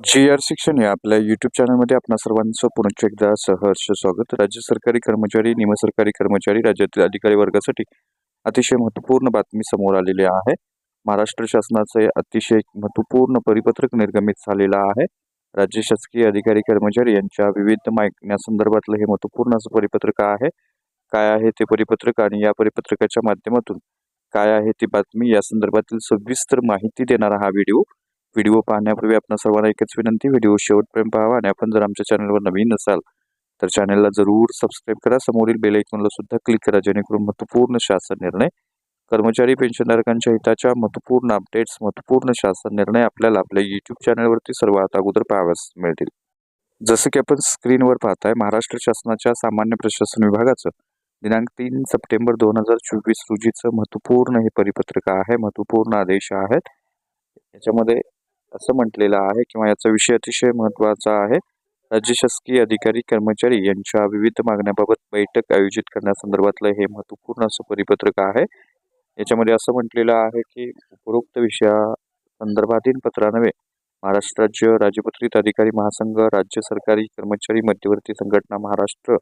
जी R शिक्षण या आपल्या यूट्यूब चॅनलमध्ये आपणा सर्वांचं पुनश्च एकदा सहर्ष स्वागत. राज्य सरकारी कर्मचारी निमसरकारी कर्मचारी राज्यातील अधिकारी वर्गासाठी अतिशय महत्त्वपूर्ण बातमी समोर आलेली आहे. महाराष्ट्र शासनाचे अतिशय महत्त्वपूर्ण परिपत्रक निर्गमित झालेलं आहे. राज्य शासकीय अधिकारी कर्मचारी यांच्या विविध मागण्यासंदर्भातलं हे महत्त्वपूर्ण असं परिपत्रक आहे. काय आहे ते परिपत्रक आणि या परिपत्रकाच्या माध्यमातून काय आहे ती बातमी या संदर्भातील सविस्तर माहिती देणारा हा व्हिडिओ व्हिडिओ पाहण्यापूर्वी आपण सर्वांना एकच विनंती व्हिडिओ शेवटपर्यंत पाहावा आणि आपण जर आमच्या चॅनलवर नवीन असाल तर चॅनलला जरूर सबस्क्राईब करा. समोरील बेल आयकॉनला सुद्धा क्लिक करा जेणेकरून महत्त्वपूर्ण शासन निर्णय कर्मचारी पेन्शनधारकांच्या हिताच्या महत्त्वपूर्ण अपडेट्स महत्त्वपूर्ण शासन निर्णय आपल्याला आपल्या यूट्यूब चॅनलवरती सर्वात अगोदर पाहाव्यास मिळतील. जसं की आपण स्क्रीनवर पाहताय महाराष्ट्र शासनाच्या सामान्य प्रशासन विभागाचं दिनांक तीन सप्टेंबर दोन हजार चोवीस रोजीचं महत्त्वपूर्ण हे परिपत्रक आहे महत्त्वपूर्ण आदेश आहेत. याच्यामध्ये असं म्हटलेलं आहे किंवा याचा विषय अतिशय महत्त्वाचा आहे. राज्य शासकीय अधिकारी कर्मचारी यांच्या विविध मागण्याबाबत बैठक आयोजित करण्यासंदर्भातलं हे महत्त्वपूर्ण असं परिपत्रक आहे. याच्यामध्ये असं म्हटलेलं आहे की उपरोक्त विषया संदर्भातील पत्रानवे महाराष्ट्र राज्य राजपत्रित अधिकारी महासंघ राज्य सरकारी कर्मचारी मध्यवर्ती संघटना महाराष्ट्र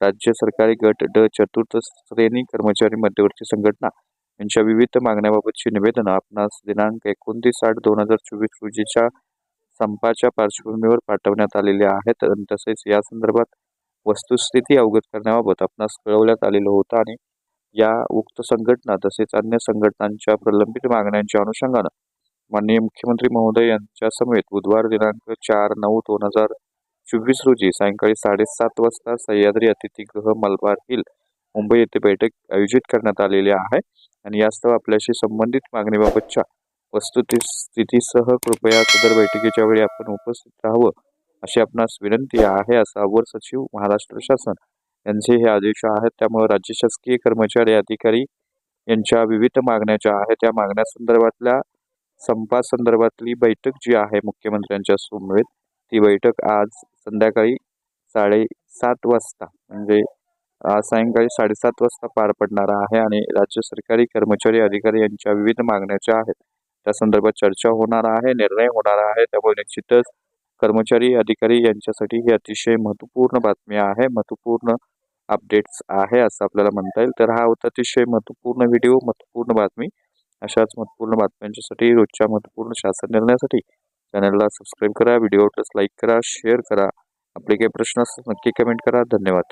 राज्य सरकारी गट ड चतुर्थ श्रेणी कर्मचारी मध्यवर्ती संघटना यांच्या विविध मागण्याबाबतची निवेदनं आपणास दिनांक एकोणतीस आठ दोन हजार चोवीस रोजीच्या संपाच्या पार्श्वभूमीवर पाठवण्यात आलेले आहेत. आणि तसेच या संदर्भात वस्तुस्थिती अवगत करण्याबाबत आपणास कळवण्यात आलेलं होतं. आणि या उक्त संघटना तसेच अन्य संघटनांच्या प्रलंबित मागण्यांच्या अनुषंगानं माननीय मुख्यमंत्री महोदय यांच्या समेत बुधवार दिनांक चार नऊ दोन हजार चोवीस रोजी सायंकाळी साडेसात वाजता सह्याद्री अतिथीगृह मलबार हिल मुंबई येथे बैठक आयोजित करण्यात आलेली आहे. आणि यास्तव आपल्याशी संबंधित मागणीबाबतच्या वस्तुस्थितीसह कृपया सदर बैठकीच्या वेळी आपण उपस्थित राहावं अशी आपणास विनंती आहे असं अवर सचिव महाराष्ट्र शासन यांचे हे आदेश आहेत. त्यामुळे राज्य शासकीय कर्मचारी अधिकारी यांच्या विविध मागण्या ज्या आहेत त्या मागण्यासंदर्भातल्या संपासंदर्भातली बैठक जी आहे मुख्यमंत्र्यांच्या समवेत ती बैठक आज संध्याकाळी साडेसात वाजता म्हणजे सायंकाळी साडेसात वाजता पार पडणार आहे आणि राज्य सरकारी कर्मचारी अधिकारी यांच्या विविध मागण्याच्या आहेत. त्या संदर्भात चर्चा होणार आहे निर्णय होणार आहे. त्यामुळे निश्चितच कर्मचारी अधिकारी यांच्यासाठी ही अतिशय महत्त्वपूर्ण बातमी आहे महत्त्वपूर्ण अपडेट्स आहे असं आपल्याला म्हणता येईल. तर हा होता अतिशय महत्त्वपूर्ण व्हिडिओ महत्त्वपूर्ण बातमी. अशाच महत्त्वपूर्ण बातम्यांच्यासाठी रोजच्या महत्त्वपूर्ण शासन निर्णयासाठी चॅनलला सबस्क्राईब करा व्हिडिओ लाईक करा शेअर करा. आपले काही प्रश्न असतात नक्की कमेंट करा. धन्यवाद.